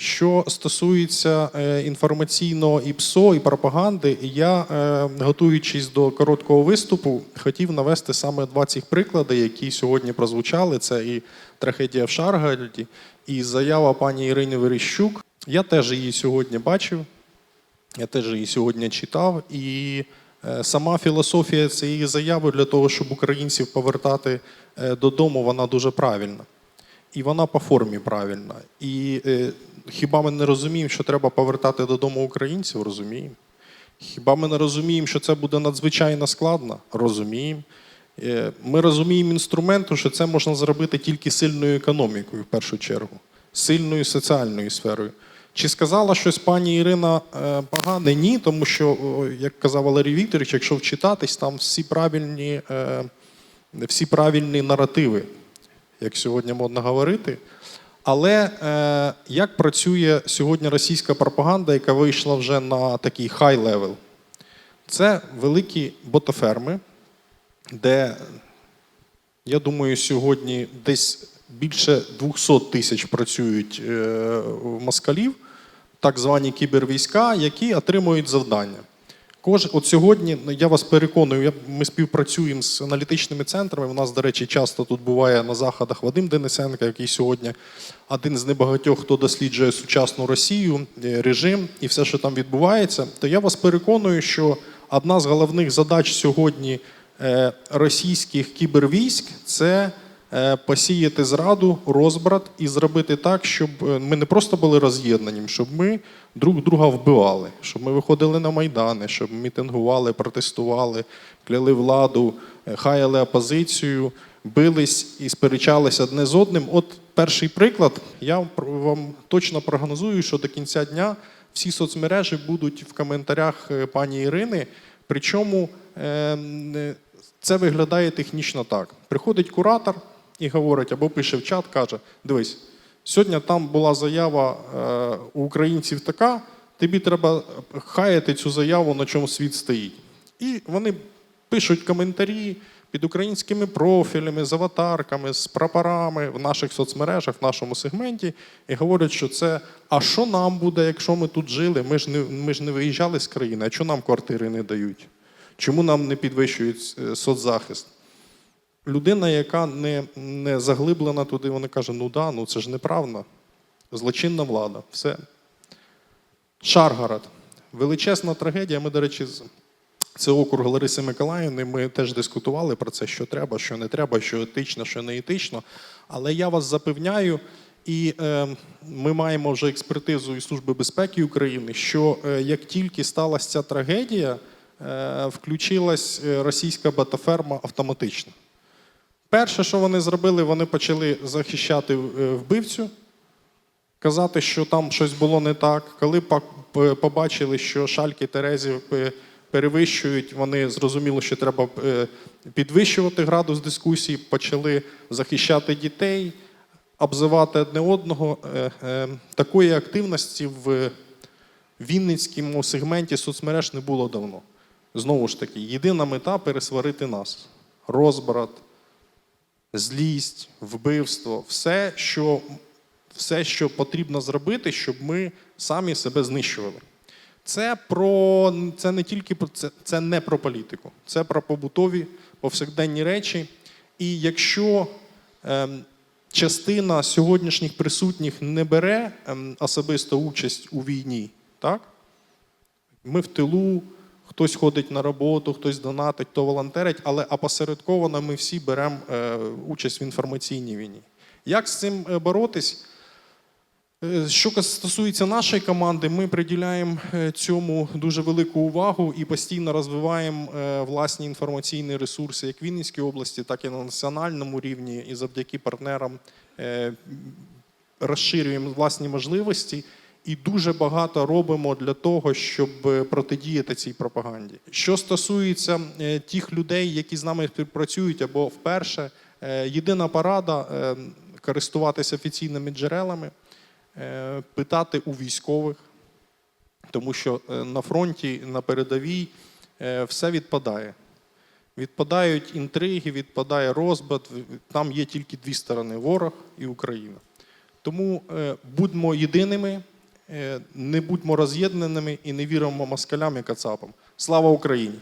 Що стосується е, інформаційного і ПСО, і пропаганди, я, е, готуючись до короткого виступу, хотів навести саме два цих приклади, які сьогодні прозвучали. Це і трагедія в Шаргороді, і заява пані Ірини Верещук. Я теж її сьогодні бачив, я теж її сьогодні читав. І е, сама філософія цієї заяви для того, щоб українців повертати додому, вона дуже правильна. І вона по формі правильна. І е, хіба ми не розуміємо, що треба повертати додому українців? Розуміємо. Хіба ми не розуміємо, що це буде надзвичайно складно? Розуміємо. Е, Ми розуміємо інструменту, що це можна зробити тільки сильною економікою, в першу чергу, сильною соціальною сферою. Чи сказала щось пані Ірина е, погане? Ні, тому що, як казав Валерій Вікторович, якщо вчитатись, там всі правильні, е, всі правильні наративи, як сьогодні модно говорити. Але е, як працює сьогодні російська пропаганда, яка вийшла вже на такий хай левел? Це великі ботоферми, де, я думаю, сьогодні десь більше 200 тисяч працюють е, москалів, так звані кібервійська, які отримують завдання. Кож, от сьогодні ну, я вас переконую, я, ми співпрацюємо з аналітичними центрами. У нас, до речі, часто тут буває на заходах Вадим Денисенко, який сьогодні один з небагатьох, хто досліджує сучасну Росію, е, режим і все, що там відбувається. То я вас переконую, що одна з головних задач сьогодні е, російських кібервійськ це посіяти зраду, розбрат і зробити так, щоб е, ми не просто були роз'єднані, щоб ми друг друга вбивали, щоб ми виходили на майдани, щоб мітингували, протестували, кляли владу, е, хаяли опозицію, бились і сперечалися одне з одним. От перший приклад, я вам точно прогнозую, що до кінця дня всі соцмережі будуть в коментарях е, пані Ірини. Причому е, це виглядає технічно так: приходить куратор і говорить, або пише в чат, каже: Дивись, сьогодні там була заява е, у українців така, тобі треба хаяти цю заяву, на чому світ стоїть. І вони пишуть коментарі під українськими профілями, з аватарками, з прапорами в наших соцмережах, в нашому сегменті, і говорять, що це а що нам буде, якщо ми тут жили? Ми ж не, ми ж не виїжджали з країни, а чому нам квартири не дають? Чому нам не підвищують е, соцзахист? Людина, яка не, не заглиблена туди, вона каже: ну да, ну це ж неправда. Злочинна влада. Все. Шаргород. Величезна трагедія. Ми, до речі, це округ Лариси Миколаївни. Ми теж дискутували про це, що треба, що не треба, що етично, що не етично. Але я вас запевняю, і е, ми маємо вже експертизу і Служби безпеки України, що е, як тільки сталася ця трагедія, е, включилась е, російська батаферма автоматично. Перше, що вони зробили, вони почали захищати е, вбивцю, казати, що там щось було не так. Коли побачили, що шальки Терезі е, перевищують, вони зрозуміли, що треба е, підвищувати градус дискусії, почали захищати дітей, обзивати одне одного. Такої активності в Вінницькому сегменті соцмереж не було давно. Знову ж таки, єдина мета пересварити нас. Розбрат, злість, вбивство, все, що, все, що потрібно зробити, щоб ми самі себе знищували. Це про це не тільки про це, це не про політику, це про побутові повсякденні речі. І якщо ем, частина сьогоднішніх присутніх не бере ем, особисто участь у війні, так? Ми в тилу, хтось ходить на роботу, хтось донатить, хто волонтерить, але опосередковано ми всі беремо е, участь в інформаційній війні. Як з цим е, боротись? Е, Що стосується нашої команди, ми приділяємо цьому дуже велику увагу і постійно розвиваємо власні інформаційні ресурси як в Вінницькій області, так і на національному рівні, і завдяки партнерам розширюємо власні можливості і дуже багато робимо для того, щоб е, протидіяти цій пропаганді. Що стосується е, тих людей, які з нами співпрацюють або вперше, е, єдина порада користуватися офіційними джерелами, питати у військових, тому що на фронті, на передовій все відпадає. Відпадають інтриги, відпадає розбат. Там є тільки дві сторони ворог і Україна. Тому будьмо єдиними, не будьмо роз'єднаними і не віримо москалям і кацапам. Слава Україні!